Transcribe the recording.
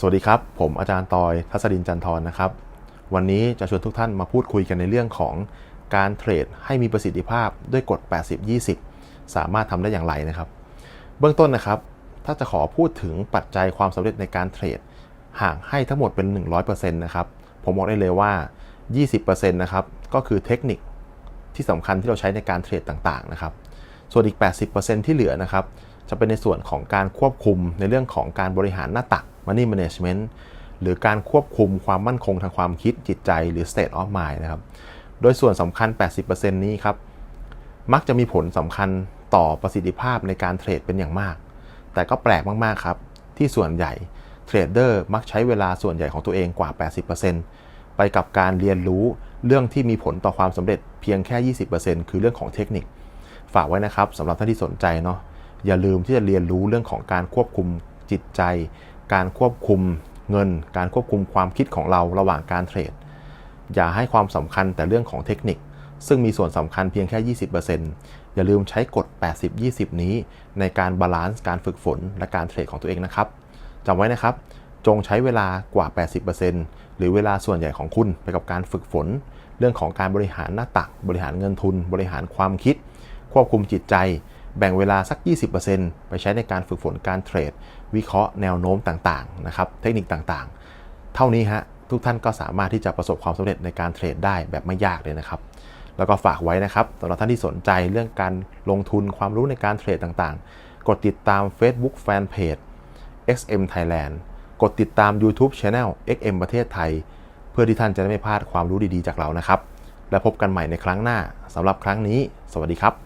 สวัสดีครับ ผมอาจารย์ตอยทัศดินจันทร์นะครับ วันนี้จะชวนทุกท่านมาพูดคุยกันในเรื่องของการเทรดให้มีประสิทธิภาพด้วยกฎ 80-20 สามารถทำได้อย่างไรนะครับ เบื้องต้นนะครับ ถ้าจะขอพูดถึงปัจจัยความสำเร็จในการเทรดห่างให้ทั้งหมดเป็น 100%นะครับ ผมบอกได้เลยว่า 20%นะครับ ก็คือเทคนิคที่สำคัญที่เราใช้ในการเทรดต่างๆนะครับ ส่วนอีก 80%ที่เหลือนะครับ จะเป็นในส่วนของการควบคุมในเรื่องของการบริหารหน้าตัก Money Management หรือการควบคุมความมั่นคงทางความคิดจิตใจหรือ State of Mind นะครับ โดยส่วนสำคัญ 80%นี้ครับ มักจะมีผลสำคัญต่อประสิทธิภาพในการเทรดเป็นอย่างมาก แต่ก็แปลกมาก ๆ ครับ ที่ส่วนใหญ่เทรดเดอร์มักใช้เวลาส่วนใหญ่ของตัวเองกว่า 80%ไปกับการเรียนรู้เรื่องที่มีผลต่อความสำเร็จเพียงแค่ 20%คือเรื่องของเทคนิค ฝากไว้นะครับสำหรับท่านที่สนใจเนาะอย่าลืมที่จะเรียนรู้เรื่องของการควบคุมจิตใจ การควบคุมเงิน การควบคุมความคิดของเราระหว่างการเทรด อย่าให้ความสำคัญแต่เรื่องของเทคนิค ซึ่งมีส่วนสำคัญเพียงแค่ 20%อย่าลืมใช้กฎ 80-20 นี้ ในการบาลานซ์การฝึกฝนและการเทรดของตัวเองนะครับจำไว้นะครับ จงใช้เวลากว่า 80%หรือเวลาส่วนใหญ่ของคุณไปกับการฝึกฝน เรื่องของการบริหารหน้าตัก บริหารเงินทุน บริหารความคิด ควบคุมจิตใจ แบ่งเวลาสัก 20%ไปใช้ในการฝึกฝนการเทรด วิเคราะห์แนวโน้มต่างๆนะครับเทคนิคต่างๆ เท่านี้ฮะทุกท่านก็สามารถที่จะประสบความสำเร็จในการเทรดได้แบบไม่ยากเลยนะครับ แล้วก็ฝากไว้นะครับสำหรับท่านที่สนใจเรื่องการลงทุนความรู้ในการเทรดต่างๆ กดติดตาม Facebook Fanpage XM Thailand กดติดตาม YouTube Channel XM ประเทศไทย เพื่อที่ท่านจะได้ไม่พลาดความรู้ดีๆจากเรานะครับ และพบกันใหม่ในครั้งหน้าสำหรับครั้งนี้ สวัสดีครับ